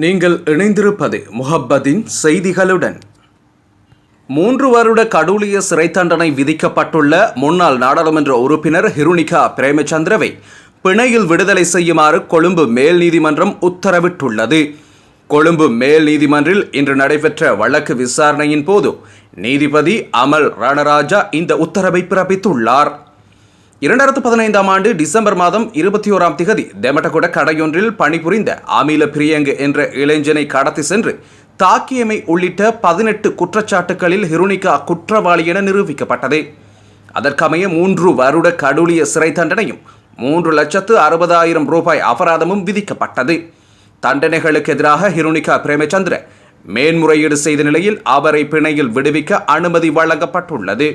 நீங்கள் இணைந்திருப்பது முஹப்பதின் செய்திகளுடன். மூன்று வருட கடூலிய சிறை தண்டனை விதிக்கப்பட்டுள்ள முன்னாள் நாடாளுமன்ற உறுப்பினர் ஹிருணிகா பிரேமச்சந்திரவை பிணையில் விடுதலை செய்யுமாறு கொழும்பு மேல் நீதிமன்றம் உத்தரவிட்டுள்ளது. கொழும்பு மேல் நீதிமன்றில் இன்று நடைபெற்ற வழக்கு விசாரணையின் போது நீதிபதி அமல் ரணராஜா இந்த உத்தரவை பிறப்பித்துள்ளார். இரண்டாயிரத்து பதினைந்தாம் ஆண்டு டிசம்பர் மாதம் இருபத்தி ஓராம் திகதி தெமட்டகுட கடையொன்றில் பணிபுரிந்த அமில பிரியங்கு என்ற இளைஞனை கடத்தி சென்று தாக்கியமை உள்ளிட்ட பதினெட்டு குற்றச்சாட்டுகளில் ஹிருனிகா குற்றவாளி என நிரூபிக்கப்பட்டது. அதற்கமைய மூன்று வருட கடூலிய சிறை தண்டனையும் மூன்று லட்சத்து அறுபதாயிரம் ரூபாய் அபராதமும் விதிக்கப்பட்டது. தண்டனைகளுக்கு எதிராக ஹிருனிகா பிரேமச்சந்திர மேன்முறையீடு செய்த நிலையில் அவரை பிணையில் விடுவிக்க அனுமதி வழங்கப்பட்டுள்ளது.